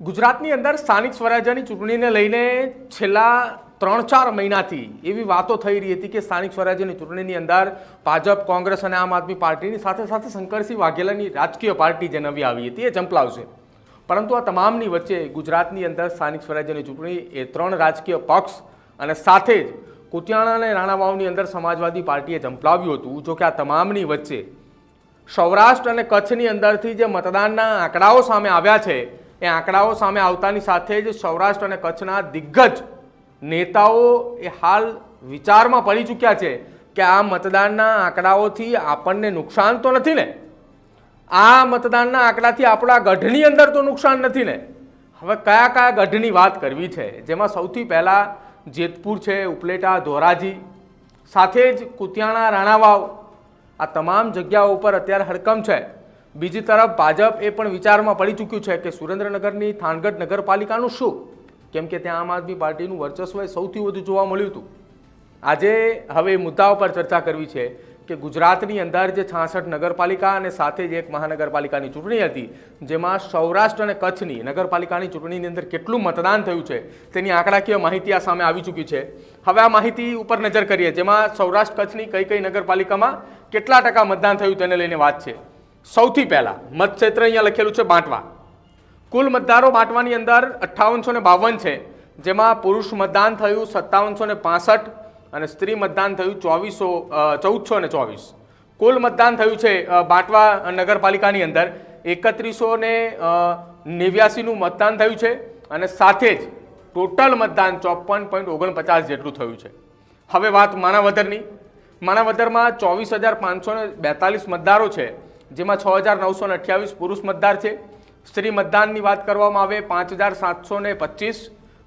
ગુજરાતની અંદર સ્થાનિક સ્વરાજ્યની ચૂંટણીને લઈને છેલ્લા ત્રણ ચાર મહિનાથી એવી વાતો થઈ રહી હતી કે સ્થાનિક સ્વરાજ્યની ચૂંટણીની અંદર ભાજપ, કોંગ્રેસ અને આમ આદમી પાર્ટીની સાથે સાથે શંકરસિંહ વાઘેલાની રાજકીય પાર્ટી જે નવી આવી હતી, એ જંપલાવશે પરંતુ આ તમામની વચ્ચે ગુજરાતની અંદર સ્થાનિક સ્વરાજ્યની ચૂંટણી એ ત્રણ રાજકીય પક્ષ અને સાથે જ કુતિયાણા અને રાણાવાવની અંદર સમાજવાદી પાર્ટીએ જંપલાવ્યું હતું. જો કે આ તમામની વચ્ચે સૌરાષ્ટ્ર અને કચ્છની અંદરથી જે મતદાનના આંકડાઓ સામે આવ્યા છે એ આંકડાઓ સામે આવતાની સાથે જ સૌરાષ્ટ્ર અને કચ્છના દિગ્ગજ નેતાઓ એ હાલ વિચારમાં પડી ચૂક્યા છે કે આ મતદાનના આંકડાઓથી આપણને નુકસાન તો નથી ને? આ મતદાનના આંકડાથી આપણા ગઢની અંદર તો નુકસાન નથી ને? હવે કયા કયા ગઢની વાત કરવી છે? જેમાં સૌથી પહેલાં જેતપુર છે, ઉપલેટા, ધોરાજી, સાથે જ કુતિયાણા, રાણાવાવ. આ તમામ જગ્યાઓ ઉપર અત્યારે હડકમ છે. બીજી તરફ ભાજપ એ પણ વિચારમાં પડી ચૂક્યું છે કે સુરેન્દ્રનગરની થાનગઢ નગરપાલિકાનું શું? કેમ કે ત્યાં આમ આદમી પાર્ટીનું વર્ચસ્વ સૌથી વધુ જોવા મળ્યું હતું. આજે હવે મુદ્દાઓ પર ચર્ચા કરવી છે કે ગુજરાતની અંદર જે છાસઠ નગરપાલિકા અને સાથે જ એક મહાનગરપાલિકાની ચૂંટણી હતી, જેમાં સૌરાષ્ટ્ર અને કચ્છની નગરપાલિકાની ચૂંટણીની અંદર કેટલું મતદાન થયું છે, તેની આંકડાકીય માહિતી આ સામે આવી ચૂકી છે. હવે આ માહિતી ઉપર નજર કરીએ, જેમાં સૌરાષ્ટ્ર કચ્છની કઈ કઈ નગરપાલિકામાં કેટલા ટકા મતદાન થયું તેને લઈને વાત છે. સૌથી પહેલાં મતક્ષેત્ર અહીંયા લખેલું છે બાંટવા. કુલ મતદારો બાંટવાની અંદર અઠ્ઠાવનસો ને બાવન છે, જેમાં પુરુષ મતદાન થયું સત્તાવનસો ને પાસઠ અને સ્ત્રી મતદાન થયું ચોવીસો ચૌદસો ને ચોવીસ. કુલ મતદાન થયું છે બાંટવા નગરપાલિકાની અંદર એકત્રીસો ને નેવ્યાસીનું મતદાન થયું છે અને સાથે જ ટોટલ મતદાન ચોપન પોઈન્ટ ઓગણપચાસ જેટલું થયું છે. હવે વાત માણાવદરની. માણાવદરમાં ચોવીસ હજાર પાંચસો ને બેતાલીસ મતદારો છે જેમાં છ હજાર નવસો ને અઠ્યાવીસ પુરુષ મતદાર છે. સ્ત્રી મતદાનની વાત કરવામાં આવે પાંચ હજાર સાતસો ને પચીસ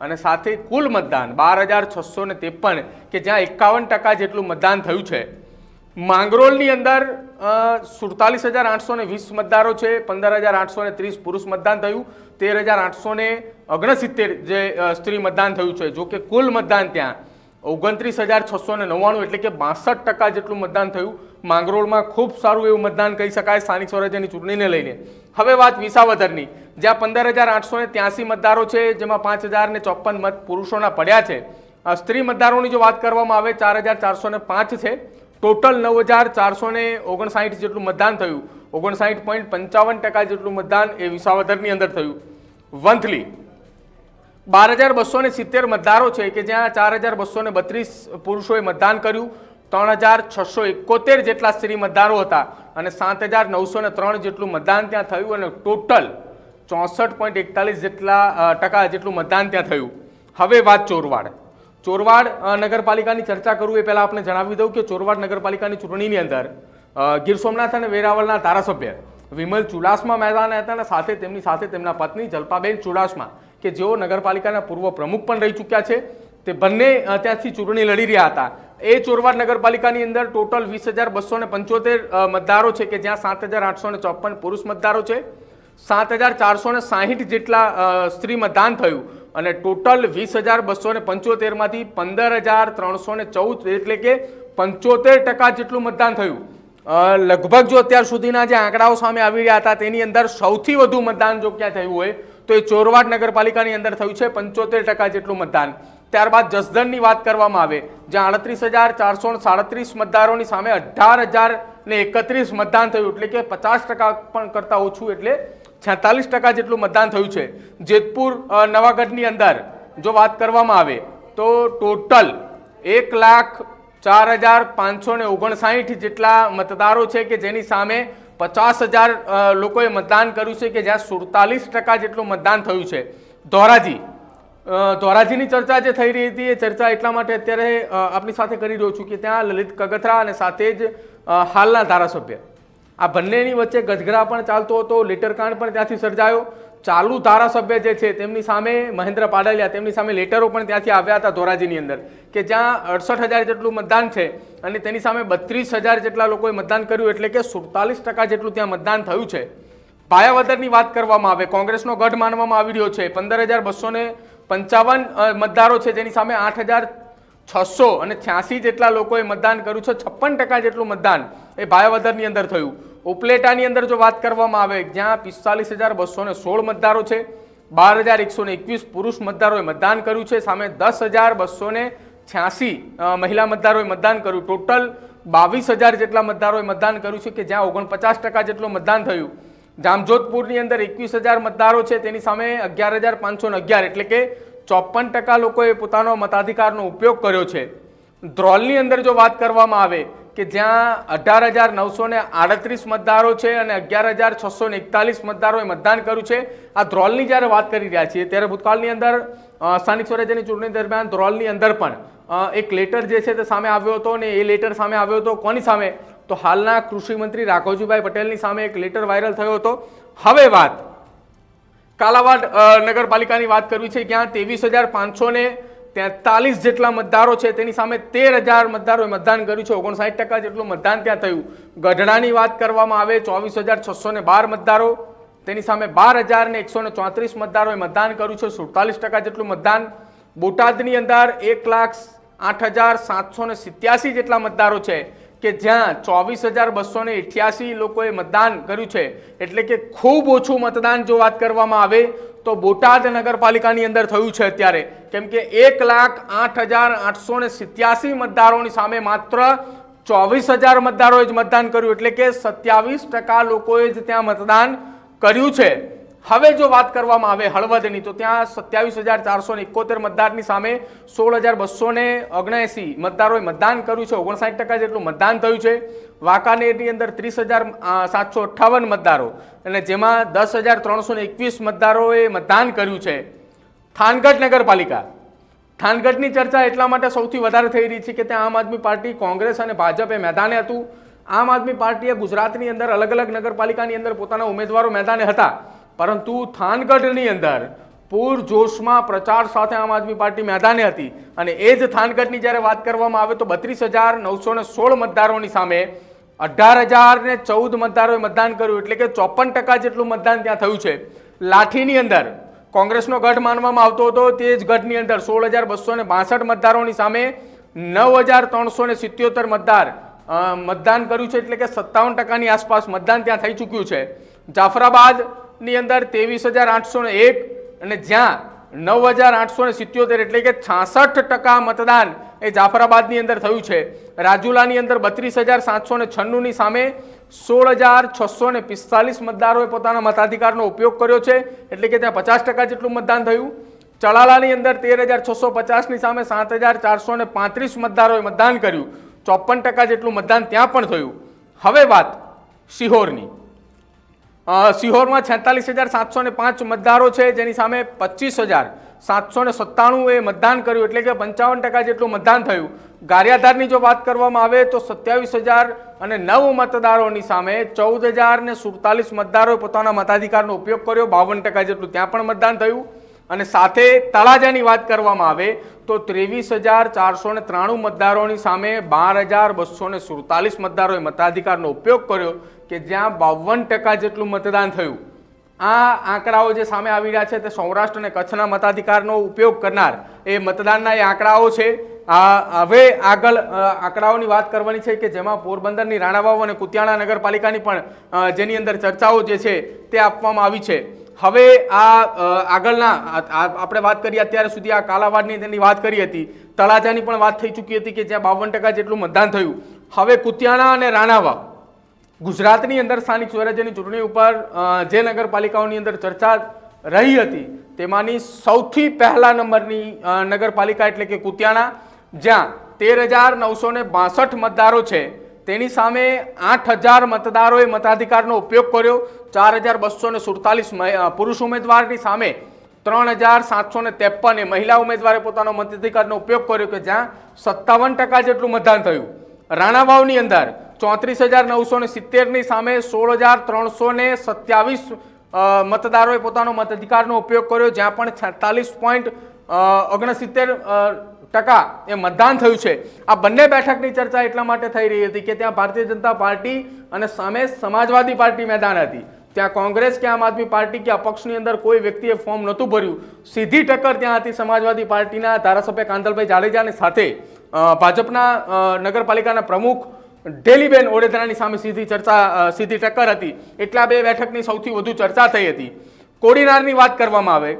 અને સાથે કુલ મતદાન બાર હજાર છસો ને ત્રેપન, કે જ્યાં એકાવન ટકા જેટલું મતદાન થયું છે. માંગરોળની અંદર સુડતાલીસ હજાર આઠસો ને વીસ મતદારો છે, પંદર હજાર આઠસો ને ત્રીસ પુરુષ મતદાન થયું, તેર હજાર આઠસો ને ઓગણસિત્તેર જે સ્ત્રી મતદાન થયું છે. જો કે કુલ મતદાન ત્યાં ઓગણત્રીસ હજાર છસો ને નવ્વાણું, એટલે કે બાસઠ ટકા જેટલું મતદાન થયું. માંગરોળમાં ખૂબ સારું એવું મતદાન કહી શકાય સ્થાનિક સ્વરાજ્યની ચૂંટણીને લઈને. હવે વાત વિસાવદરની. જ્યાં પંદર હજાર આઠસો ને ત્યાસી મતદારો છે, જેમાં પાંચ હજાર ને ચોપન મત પુરુષોના પડ્યા છે. સ્ત્રી મતદારોની જો વાત કરવામાં આવે, ચાર હજાર ચારસો ને પાંચ છે. ટોટલ નવ હજાર ચારસો ને ઓગણસાઠ જેટલું મતદાન થયું. ઓગણસાઠ પોઈન્ટ પંચાવન ટકા જેટલું મતદાન એ વિસાવદરની અંદર થયું. વંથલી. બાર હજાર બસો સિત્તેર મતદારો છે કે જ્યાં ચાર હજાર બસો બત્રીસ પુરુષોએ મતદાન કર્યું. ત્રણ હજાર છસો એકોતેર જેટલા સ્ત્રી મતદારો હતા અને સાત હજાર નવસો ને ત્રણ જેટલું મતદાન ત્યાં થયું અને ટોટલ ચોસઠ પોઈન્ટ એકતાલીસ જેટલા ટકા જેટલું મતદાન ત્યાં થયું. હવે વાત ચોરવાડ. ચોરવાડ નગરપાલિકાની ચર્ચા કરું એ પહેલાં આપણે જણાવી દઉં કે ચોરવાડ નગરપાલિકાની ચૂંટણીની અંદર ગીર સોમનાથ અને વેરાવળના ધારાસભ્ય વિમલ ચુડાસમા મેદાન હતા અને સાથે તેમની સાથે તેમના પત્ની જલ્પાબેન ચુડાસમા, કે જેઓ નગરપાલિકાના પૂર્વ પ્રમુખ પણ રહી ચૂક્યા છે. તે બંને ત્યાંથી ચૂંટણી લડી રહ્યા હતા. એ ચોરવાડ નગરપાલિકાની અંદર ટોટલ વીસ હજાર બસો ને પંચોતેર મતદારો છે કે જ્યાં સાત હજાર આઠસો ને ચોપન પુરુષ મતદારો છે. સાત હજાર ચારસો ને સાહીઠ જેટલા સ્ત્રી મતદાન થયું અને ટોટલ વીસ હજાર બસો ને પંચોતેરમાંથી પંદર હજાર ત્રણસો ને ચૌદ એટલે કે પંચોતેર ટકા જેટલું મતદાન થયું. લગભગ જો અત્યાર સુધીના જે આંકડાઓ સામે આવી રહ્યા હતા તેની અંદર સૌથી વધુ મતદાન જો ક્યાં થયું હોય તો એ ચોરવાડ નગરપાલિકાની અંદર થયું છે પંચોતેર ટકા જેટલું મતદાન. ત્યારબાદ જસદણની વાત કરવામાં આવે, જ્યાં આડત્રીસ હજાર ચારસો સાડત્રીસ મતદારોની સામે અઢાર હજાર ને એકત્રીસ મતદાન થયું, એટલે કે પચાસ ટકા પણ કરતાં ઓછું, એટલે છેતાલીસ ટકા જેટલું મતદાન થયું છે. જેતપુર નવાગઢની અંદર જો વાત કરવામાં આવે, તો ટોટલ એક લાખ ચાર હજાર પાંચસો ને ઓગણસાઠ જેટલા મતદારો છે કે જેની સામે પચાસ હજાર લોકોએ મતદાન કર્યું છે કે જ્યાં સુડતાલીસ ટકા જેટલું મતદાન થયું છે. ધોરાજી ધોરાજીની ચર્ચા જે થઈ રહી હતી, એ ચર્ચા એટલા માટે અત્યારે આપની સાથે કરી રહ્યો છું કે ત્યાં લલિત કગથરા અને સાથે જ હાલના ધારાસભ્ય. આ બંનેની વચ્ચે ગજગરા પણ ચાલતો હતો, લેટરકાંડ પણ ત્યાંથી સર્જાયો. ચાલુ ધારાસભ્ય જે છે, તેમની સામે મહેન્દ્ર પાડલિયા, તેમની સામે લેટરો પણ ત્યાંથી આવ્યા હતા ધોરાજીની અંદર. કે જ્યાં અડસઠ હજાર જેટલું મતદાન છે અને તેની સામે બત્રીસ હજાર જેટલા લોકોએ મતદાન કર્યું, એટલે કે સુડતાલીસ ટકા જેટલું ત્યાં મતદાન થયું છે. પાયાવદરની વાત કરવામાં આવે, કોંગ્રેસનો ગઢ માનવામાં આવી રહ્યો છે. પંદર હજાર બસો ને પંચાવન મતદારો છે, જેની સામે આઠ હજાર છસો અને છ્યાસી જેટલા લોકોએ મતદાન કર્યું છે, છપ્પન ટકા જેટલું મતદાન એ ભાયાવદરની અંદર થયું. ઉપલેટાની અંદર જો વાત કરવામાં આવે, જ્યાં પિસ્તાલીસ હજાર બસો ને સોળ મતદારો છે, બાર હજાર એકસો ને એકવીસ પુરુષ મતદારોએ મતદાન કર્યું છે, સામે દસ હજાર બસો ને છ્યાસી મહિલા મતદારોએ મતદાન કર્યું. ટોટલ બાવીસ હજાર જેટલા મતદારોએ મતદાન કર્યું છે કે જ્યાં ઓગણપચાસ ટકા જેટલું મતદાન થયું. જામજોધપુરની અંદર એકવીસ હજાર મતદારો છે, તેની સામે અગિયાર હજાર પાંચસો અગિયાર, એટલે કે ચોપન ટકા લોકોએ પોતાનો મતાધિકારનો ઉપયોગ કર્યો છે. ધ્રોલની અંદર જો વાત કરવામાં આવે કે જ્યાં અઢાર હજાર નવસો ને આડત્રીસ મતદારો છે અને અગિયાર હજાર છસો ને એકતાલીસ મતદારોએ મતદાન કર્યું છે, આ ધ્રોલની જ્યારે વાત કરી રહ્યા છીએ, ત્યારે ભૂતકાળની અંદર સ્થાનિક સ્વરાજ્યની ચૂંટણી દરમિયાન ધ્રોલની અંદર પણ એક લેટર જે છે તે સામે આવ્યો હતો અને એ લેટર સામે આવ્યો હતો, કોની સામે? તો હાલના કૃષિમંત્રી રાઘવજીભાઈ પટેલની સામે એક લેટર વાયરલ થયો હતો. હવે વાત. કાલાવાડ નગરપાલિકાની વાત કરવી છે ત્યાં ત્રેવીસ હજાર પાંચસો ને તેતાલીસ જેટલા મતદારો છે, તેની સામે તેર હજાર મતદારોએ મતદાન કર્યું છે. ઓગણસાઠ ટકા જેટલું મતદાન ત્યાં થયું. ગઢડાની વાત કરવામાં આવે, ચોવીસ હજાર છસો ને બાર મતદારો. તેની સામે બાર હજાર ને એકસો ને ચોત્રીસ મતદારોએ મતદાન કર્યું છે. સુડતાલીસ ટકા જેટલું મતદાન. બોટાદની અંદર એક લાખ આઠ હજાર સાતસો ને સિત્યાસી જેટલા મતદારો છે. કે જ્યાં ચોવીસ હજાર બસો ને અઠ્યાસી લોકોએ મતદાન કર્યું છે, એટલે કે ખૂબ ઓછું મતદાન જો વાત કરવામાં આવે, તો બોટાદ નગરપાલિકાની અંદર થયું છે અત્યારે. કેમ કે એક લાખ આઠ હજાર આઠસો ને સિત્યાસી મતદારોની સામે માત્ર ચોવીસ હજાર મતદારોએ જ મતદાન કર્યું, એટલે કે સત્યાવીસ ટકા લોકોએ જ ત્યાં મતદાન કર્યું છે. હવે જો વાત કરવામાં આવે હળવદની, તો ત્યાં સત્યાવીસ હજાર ચારસો એકોતેર મતદારની સામે સોળ હજાર બસો ને ઓગણએંસી મતદારોએ મતદાન કર્યું છે. ઓગણસાઠ ટકા જેટલું મતદાન થયું છે. વાંકાનેરની અંદર ત્રીસ હજાર સાતસો અઠ્ઠાવન મતદારો અને જેમાં દસ હજાર ત્રણસો એકવીસ મતદારોએ મતદાન કર્યું છે. થાનગઢ નગરપાલિકા. થાનગઢની ચર્ચા એટલા માટે સૌથી વધારે થઈ રહી છે કે ત્યાં આમ આદમી પાર્ટી કોંગ્રેસ અને ભાજપે મેદાને હતું. આમ આદમી પાર્ટીએ ગુજરાતની અંદર અલગ અલગ નગરપાલિકાની અંદર પોતાના ઉમેદવારો મેદાને હતા. પરંતુ થાનગઢની અંદર પૂર જોશમાં પ્રચાર સાથે આમ આદમી પાર્ટી મેદાને હતી અને એ જ થાનગઢની જ્યારે વાત કરવામાં આવે તો બત્રીસ હજાર નવસો ને સોળ મતદારોની સામે અઢાર હજાર ને ચૌદ મતદારોએ મતદાન કર્યું, એટલે કે ચોપન ટકા જેટલું મતદાન ત્યાં થયું છે. લાઠીની અંદર કોંગ્રેસનો ગઢ માનવામાં આવતો હતો, તે જ ગઢની અંદર સોળ હજાર બસો ને બાસઠ મતદારોની સામે નવ હજાર ત્રણસો ને સિત્યોતેર મતદાર મતદાન કર્યું છે, એટલે કે સત્તાવન ટકાની આસપાસ મતદાન ત્યાં થઈ ચૂક્યું છે. જાફરાબાદની અંદર ત્રેવીસ હજાર આઠસો ને એક અને જ્યાં નવ હજાર આઠસો ને સિત્યોતેર એટલે કે છાસઠ ટકા મતદાન એ જાફરાબાદની અંદર થયું છે. રાજુલાની અંદર બત્રીસ હજાર સાતસો ને છન્નુંની સામે સોળ હજાર છસો ને પિસ્તાલીસ મતદારોએ પોતાના મતાધિકારનો ઉપયોગ કર્યો છે. એટલે કે ત્યાં પચાસ ટકા જેટલું મતદાન થયું. ચલાલાની અંદર તેર હજાર છસો પચાસની સામે સાત હજાર ચારસો ને પાંત્રીસ મતદારોએ મતદાન કર્યું. ચોપન ટકા જેટલું મતદાન ત્યાં પણ થયું. હવે વાત સિહોરની અ, સિહોરમાં છેતાલીસ હજાર સાતસો ને પાંચ મતદારો છે, જેની સામે પચીસ હજાર સાતસો ને સત્તાણું એ મતદાન કર્યું, એટલે કે પંચાવન ટકા જેટલું મતદાન થયું. ગારિયાધારની જો વાત કરવામાં આવે તો સત્યાવીસ હજાર અને નવ મતદારોની સામે ચૌદ હજાર ને સુડતાલીસ મતદારોએ પોતાના મતાધિકારનો ઉપયોગ કર્યો, બાવન ટકા જેટલું ત્યાં પણ મતદાન થયું. અને સાથે તળાજાની વાત કરવામાં આવે તો ત્રેવીસ હજાર ચારસો ને ત્રાણું મતદારોની સામે બાર હજાર બસો ને સુડતાલીસ મતદારોએ મતાધિકારનો ઉપયોગ કર્યો કે જ્યાં બાવન ટકા જેટલું મતદાન થયું. આ આંકડાઓ જે સામે આવી રહ્યા છે તે સૌરાષ્ટ્ર અને કચ્છના મતાધિકારનો ઉપયોગ કરનાર એ મતદાનના એ આંકડાઓ છે. આ હવે આગળ આંકડાઓની વાત કરવાની છે કે જેમાં પોરબંદરની રાણાવાવ અને કુતિયાણા નગરપાલિકાની પણ જેની અંદર ચર્ચાઓ જે છે તે આપવામાં આવી છે. હવે આ આગળના આપણે વાત કરીએ અત્યાર સુધી આ કાલાવાડની તેની વાત કરી હતી. તળાજાની પણ વાત થઈ ચૂકી હતી કે જ્યાં બાવન જેટલું મતદાન થયું. હવે કુતિયાણા અને રાણાવાવ ગુજરાતની અંદર સ્થાનિક સ્વરાજ્યની ચૂંટણી ઉપર જે નગરપાલિકાઓની અંદર ચર્ચા રહી હતી, તેમાંની સૌથી પહેલા નંબરની નગરપાલિકા એટલે કે કુતિયાણા, જ્યાં તેર હજાર નવસો ને બાસઠ મતદારો છે. તેની સામે આઠ હજાર મતદારોએ મતાધિકારનો ઉપયોગ કર્યો. ચાર હજાર બસો ને સુડતાલીસ પુરુષ ઉમેદવારની સામે ત્રણ હજાર સાતસો ને ત્રેપન મહિલા ઉમેદવારે પોતાનો મતાધિકારનો ઉપયોગ કર્યો કે જ્યાં સત્તાવન ટકા જેટલું મતદાન થયું. રાણાવાવની અંદર ચોત્રીસ હજાર નવસો ને સિત્તેરની સામે સોળ હજાર ત્રણસો સત્યાવીસ મતદારોએ પોતાનો મતાધિકારનો ઉપયોગ કર્યો, જ્યાં પણ છેતાલીસ પોઈન્ટ ઓગણસિત્તેર ટકા એ મતદાન થયું છે. આ બંને બેઠકની ચર્ચા એટલા માટે થઈ રહી હતી કે ત્યાં ભારતીય જનતા પાર્ટી અને સામે સમાજવાદી પાર્ટી મેદાન હતી. ત્યાં કોંગ્રેસ કે આમ આદમી પાર્ટી કે અપક્ષની અંદર કોઈ વ્યક્તિએ ફોર્મ નહોતું ભર્યું. સીધી ટક્કર ત્યાં હતી સમાજવાદી પાર્ટીના ધારાસભ્ય કાંદલભાઈ જાડેજાની સાથે. ભાજપના નગરપાલિકાના પ્રમુખ ડેલીબેન ઓડેદરાની સામે સીધી ચર્ચા સીધી ટક્કર હતી. એટલા બે બેઠકની સૌથી વધુ ચર્ચા થઈ હતી. કોડીનારની વાત કરવામાં આવે,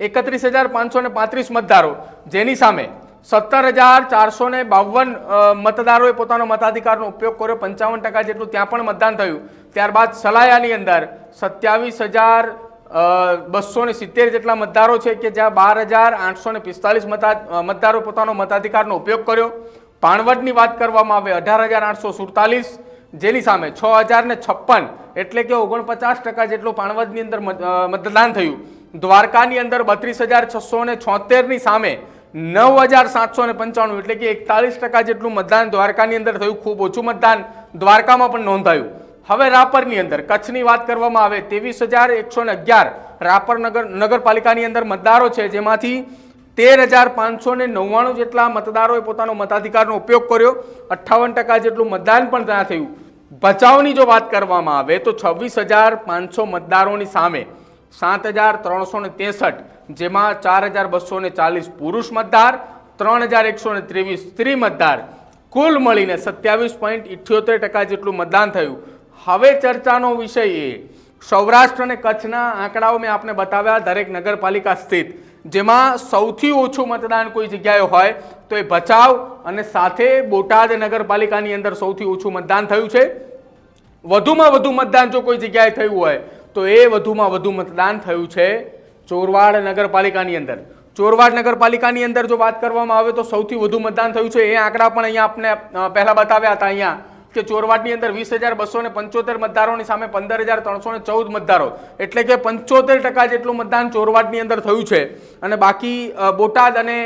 એકત્રીસ હજાર પાંચસો ને પાંત્રીસ મતદારો, જેની સામે સત્તર હજાર ચારસો ને બાવન મતદારોએ પોતાનો મતાધિકારનો ઉપયોગ કર્યો, પંચાવન ટકા જેટલું ત્યાં પણ મતદાન થયું. ત્યારબાદ સલાયાની અંદર સત્યાવીસ હજાર બસો ને સિત્તેર જેટલા મતદારો છે કે જ્યાં બાર હજાર આઠસો ને પિસ્તાલીસ મતા મતદારો પોતાનો મતાધિકારનો ઉપયોગ કર્યો. પાણવડની વાત કરવામાં આવે, અઢાર હજાર આઠસો સુડતાલીસ, જેની સામે છ હજાર ને છપ્પન, એટલે કે ઓગણપચાસ ટકા જેટલું પાણવદની અંદર મતદાન થયું. દ્વારકાની અંદર બત્રીસ હજાર છસો ને છોતેરની સામે નવ હજાર સાતસો ને પંચાણું, એટલે કે એકતાલીસ ટકા જેટલું મતદાન દ્વારકાની અંદર થયું. ખૂબ ઓછું મતદાન દ્વારકામાં પણ નોંધાયું. હવે રાપરની અંદર કચ્છની વાત કરવામાં આવે, ત્રેવીસ હજાર એકસો ને અગિયાર રાપર નગર, નગરપાલિકાની અંદર મતદારો છે, જેમાંથી તેર હજાર પાંચસો ને નવ્વાણું જેટલા મતદારોએ પોતાનો મતાધિકારનો ઉપયોગ કર્યો. અઠ્ઠાવન ટકા જેટલું મતદાન પણ ત્યાં થયું. બચાવની જો વાત કરવામાં આવે તો છવ્વીસ હજાર પાંચસો મતદારોની સામે સાત હજાર ત્રણસો ને ત્રેસઠ, જેમાં ચાર હજાર બસો ને ચાલીસ પુરુષ મતદાર, ત્રણ હજાર એકસો ને ત્રેવીસ સ્ત્રી મતદાર. કુલ મળીને સત્યાવીસ પોઈન્ટ ઇઠ્યોતેર ટકા જેટલું મતદાન થયું. હવે ચર્ચાનો વિષય એ સૌરાષ્ટ્ર અને કચ્છના આંકડાઓ મેં આપને બતાવ્યા, દરેક નગરપાલિકા સ્થિત. જેમાં સૌથી ઓછું મતદાન કોઈ જગ્યાએ હોય તો એ ભચાઉ અને સાથે બોટાદ નગરપાલિકાની અંદર સૌથી ઓછું મતદાન થયું છે. વધુમાં વધુ મતદાન જો કોઈ જગ્યાએ થયું હોય તો એ વધુમાં વધુ મતદાન થયું છે ચોરવાડ નગરપાલિકાની અંદર. ચોરવાડ નગરપાલિકાની અંદર જો વાત કરવામાં આવે તો સૌથી વધુ મતદાન થયું છે એ આંકડા પણ અહીંયા આપને પહેલાં બતાવ્યા હતા અહીંયા. કે ચોરવાડની અંદર વીસ હજાર બસો ને પંચોતેર મતદારોની સામે પંદર હજાર ત્રણસો ને ચૌદ મતદારો. એટલે કે પંચોતેર ટકા જેટલું મતદાન ચોરવાડની અંદર થયું છે. અને બાકી બોટાદ અને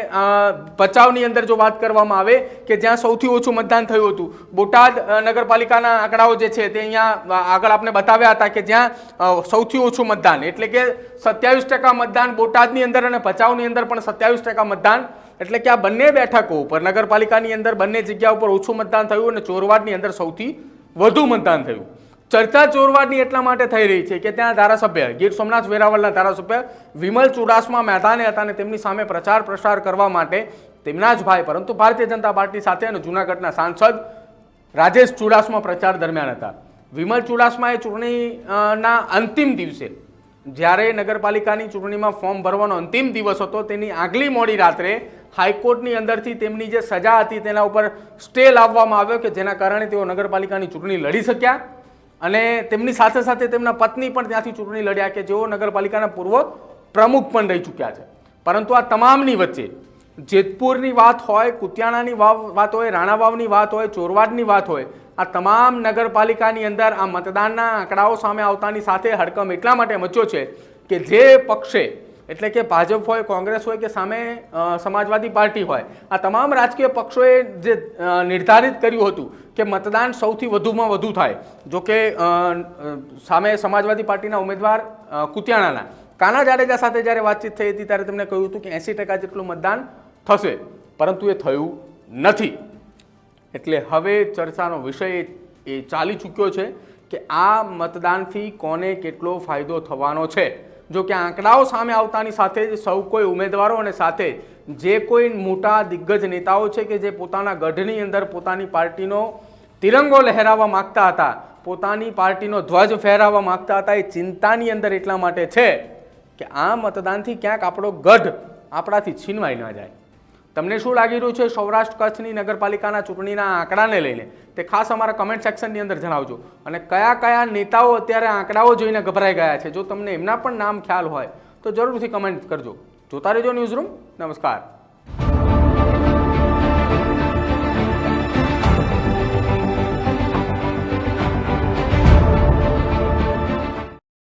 ભચાઉની અંદર જો વાત કરવામાં આવે કે જ્યાં સૌથી ઓછું મતદાન થયું હતું, બોટાદ નગરપાલિકાના આંકડાઓ જે છે તે અહીંયા આગળ આપણે બતાવ્યા હતા કે જ્યાં સૌથી ઓછું મતદાન. એટલે કે સત્યાવીસ ટકા મતદાન બોટાદની અંદર અને ભચાઉની અંદર પણ સત્યાવીસ ટકા મતદાન એટલે કે આ બંને બેઠકો ઉપર, નગરપાલિકાની અંદર બંને જગ્યા ઉપર ઓછું મતદાન થયું અને ચોરવાડની અંદર સૌથી વધુ મતદાન થયું. ચર્ચા ચોરવાડની એટલા માટે થઈ રહી છે કે ત્યાં ધારાસભ્ય, ગીર સોમનાથ વેરાવળના ધારાસભ્ય વિમલ ચુડાસમા મહેતાને હતા અને તેમની સામે પ્રચાર પ્રસાર કરવા માટે તેમના જ ભાઈ, પરંતુ ભારતીય જનતા પાર્ટી સાથે અને જૂનાગઢના સાંસદ રાજેશ ચુડાસમા પ્રચાર દરમિયાન હતા. વિમલ ચુડાસમાએ ચૂંટણીના અંતિમ દિવસે જ્યારે નગરપાલિકાની ચૂંટણીમાં ફોર્મ ભરવાનો અંતિમ દિવસ હતો, તેની આગલી મોડી રાત્રે હાઈકોર્ટની અંદરથી તેમની જે સજા હતી તેના ઉપર સ્ટે લાવવામાં આવ્યો કે જેના કારણે તેઓ નગરપાલિકાની ચૂંટણી લડી શક્યા. અને તેમની સાથે સાથે તેમના પત્ની પણ ત્યાંથી ચૂંટણી લડ્યા કે જેઓ નગરપાલિકાના પૂર્વ પ્રમુખ પણ રહી ચૂક્યા છે. પરંતુ આ તમામની વચ્ચે જેતપુરની વાત હોય કુતિયાણાની વાત હોય રાણા વાવની વાત હોય ચોરવાડની વાત હોય આ તમામ નગરપાલિકાની અંદર આ મતદાનના આંકડાઓ સામે આવતાની સાથે હડકમ એટલા માટે મચ્યો છે કે જે પક્ષે એટલે કે ભાજપ હોય કોંગ્રેસ હોય કે સામે સમાજવાદી પાર્ટી હોય આ તમામ રાજકીય પક્ષોએ જે નિર્ધારિત કર્યું હતું કે મતદાન સૌથી વધુમાં વધુ થાય જો કે અ, અ, સામે સમાજવાદી પાર્ટીના ઉમેદવાર કુતિયાણાના. કાના જાડેજા સાથે જ્યારે વાતચીત થઈ હતી ત્યારે તેમણે કહ્યું હતું કે એંસી ટકા જેટલું મતદાન થશે. પરંતુ એ થયું નથી. એટલે હવે ચર્ચાનો વિષય એ- ચાલી ચૂક્યો છે કે આ મતદાનથી કોને કેટલો ફાયદો થવાનો છે. જો કે આંકડાઓ સામે આવતાની સાથે જ સૌ કોઈ ઉમેદવારો અને સાથે જે કોઈ મોટા દિગ્ગજ નેતાઓ છે કે જે પોતાના ગઢની અંદર પોતાની પાર્ટીનો તિરંગો લહેરાવવા માંગતા હતા, પોતાની પાર્ટીનો ધ્વજ ફહેરાવવા માંગતા હતા, એ ચિંતાની અંદર એટલા માટે છે કે આ મતદાનથી ક્યાંક આપણો ગઢ આપણાથી છીનવાઈ ન જાય. તમને શું લાગી રહ્યું છે સૌરાષ્ટ્ર કચ્છની નગરપાલિકાના ચૂંટણીના આંકડાને લઈને? તે ખાસ અમારા કમેન્ટ સેક્શનની અંદર જણાવજો. અને કયા કયા નેતાઓ અત્યારે આંકડાઓ જોઈને ગભરાઈ ગયા છે? જો તમને એમના પણ નામ ખ્યાલ હોય, તો જરૂરથી કમેન્ટ કરજો. જોતા રહેજો ન્યૂઝ રૂમ નમસ્કાર.